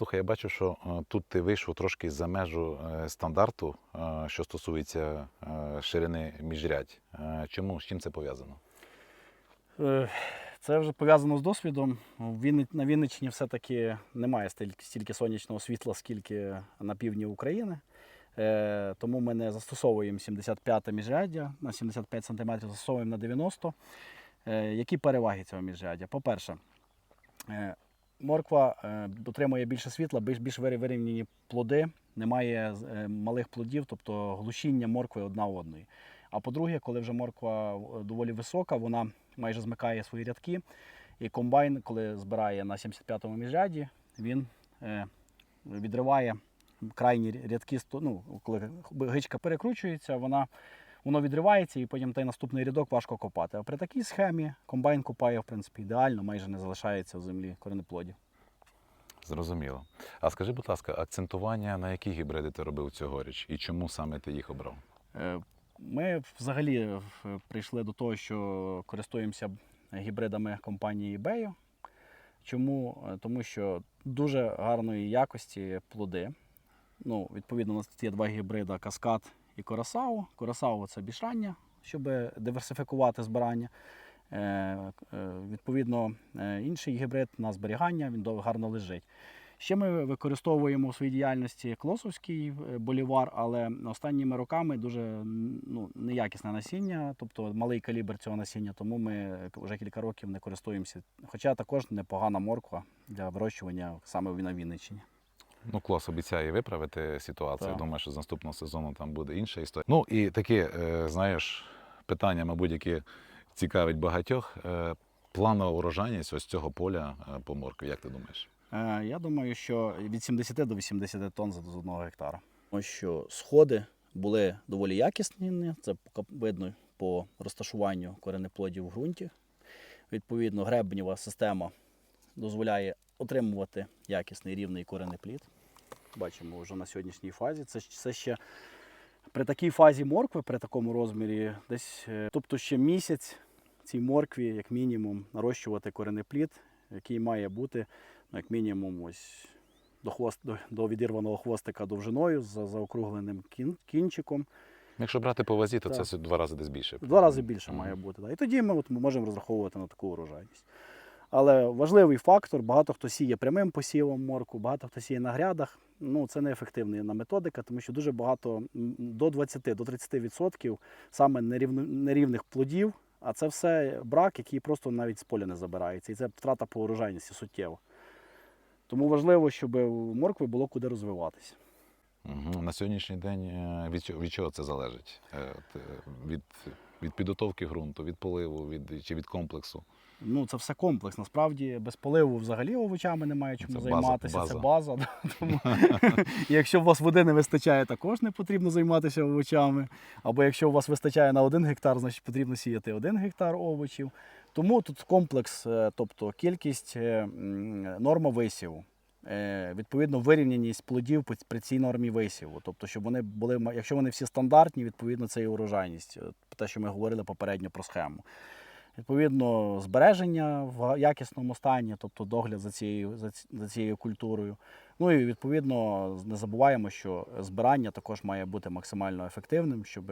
Слухай, я бачу, що е, тут ти вийшов трошки за межу е, стандарту, е, що стосується ширини міжрядь. Чому з чим це пов'язано? Це вже пов'язано з досвідом. На Вінниччині все-таки немає стільки, сонячного світла, скільки на півдні України. Тому ми не застосовуємо 75 міжряддя на 75 см, застосовуємо на 90 Е, Які переваги цього міжряддя? По-перше, морква е, отримує більше світла, більш, більш вирівняні плоди, немає е, малих плодів, тобто глушіння моркви одна одної. А по-друге, коли вже морква е, доволі висока, вона майже змикає свої рядки. І комбайн, коли збирає на 75-му міжряді, він відриває крайні рядки, ну, коли гичка перекручується, вона, воно відривається і потім той наступний рядок важко копати. А при такій схемі комбайн копає в принципі, ідеально, майже не залишається в землі коренеплодів. Зрозуміло. А скажи, будь ласка, акцентування на які гібриди ти робив цьогоріч і чому саме ти їх обрав? Е, Ми взагалі е, прийшли до того, що користуємося гібридами компанії eBay. Чому? Е, Тому що дуже гарної якості плоди. Ну, відповідно, у нас тут є два гібрида Каскад і Корасау. Корасау це більш рання, щоб диверсифікувати збирання. Е, е, Відповідно, е, інший гібрид на зберігання, він гарно лежить. Ще ми використовуємо у своїй діяльності клосовський болівар, але останніми роками дуже ну, неякісне насіння, тобто малий калібр цього насіння, тому ми вже кілька років не користуємося. Хоча також непогана морква для вирощування саме на Вінниччині. Ну, клас обіцяє виправити ситуацію. Так. Думаю, що з наступного сезону там буде інша історія. Ну і таке, е, знаєш, питання, мабуть, яке цікавить багатьох. Е, Планова урожайність ось цього поля е, по моркві, як ти думаєш? Я думаю, що від 70 до 80 тонн з одного гектара. Ось що сходи були доволі якісні, це видно по розташуванню коренеплодів в ґрунті. Відповідно, гребнєва система дозволяє отримувати якісний рівний коренеплід. Бачимо вже на сьогоднішній фазі. Це, це ще при такій фазі моркви, при такому розмірі, десь, е, тобто ще місяць цій моркві, як мінімум, нарощувати коренеплід, який має бути ну, як мінімум ось до, хвост, до, до відірваного хвостика довжиною з заокругленим кін, кінчиком. Якщо брати по вазі, то Так. це два рази десь більше. Два рази більше має бути. Да. І тоді ми, от, ми можемо розраховувати на таку урожайність. Але важливий фактор: багато хто сіє прямим посівом морку, багато хто сіє на грядах. Ну, це неефективна методика, тому що дуже багато до 20 до 30% саме нерівних плодів, а це все брак, який просто навіть з поля не забирається. І це втрата по урожайності суттєво. Тому важливо, щоб у моркви було куди розвиватися. Мгм. На сьогоднішній день е, від чого, від чого це залежить? Е, е, Від, від підготовки ґрунту, від поливу, від, чи від комплексу? Ну, це все комплекс. Насправді без поливу взагалі овочами немає чому Це займатися. база. Це база. Тому, якщо у вас води не вистачає, також не потрібно займатися овочами. Або якщо у вас вистачає на один гектар, значить потрібно сіяти один гектар овочів. Тому тут комплекс, е, тобто кількість е, норма висіву. Е, Відповідно, вирівняність плодів при цій нормі висіву. Тобто, щоб вони були, якщо вони всі стандартні, відповідно, це і урожайність. Те, що ми говорили попередньо про схему. Відповідно, збереження в якісному стані, тобто догляд за цією, за, цією культурою. Ну і відповідно не забуваємо, що збирання також має бути максимально ефективним, щоб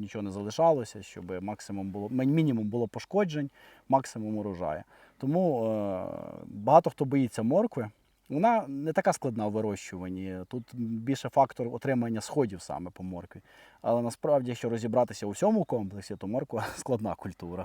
нічого не залишалося, щоб максимум було мінімум було пошкоджень, максимум урожаю. Тому е, багато хто боїться моркви. Вона не така складна в вирощуванні. Тут більше фактор отримання сходів саме по моркві. Але насправді, якщо розібратися у всьому комплексі, то морква складна культура.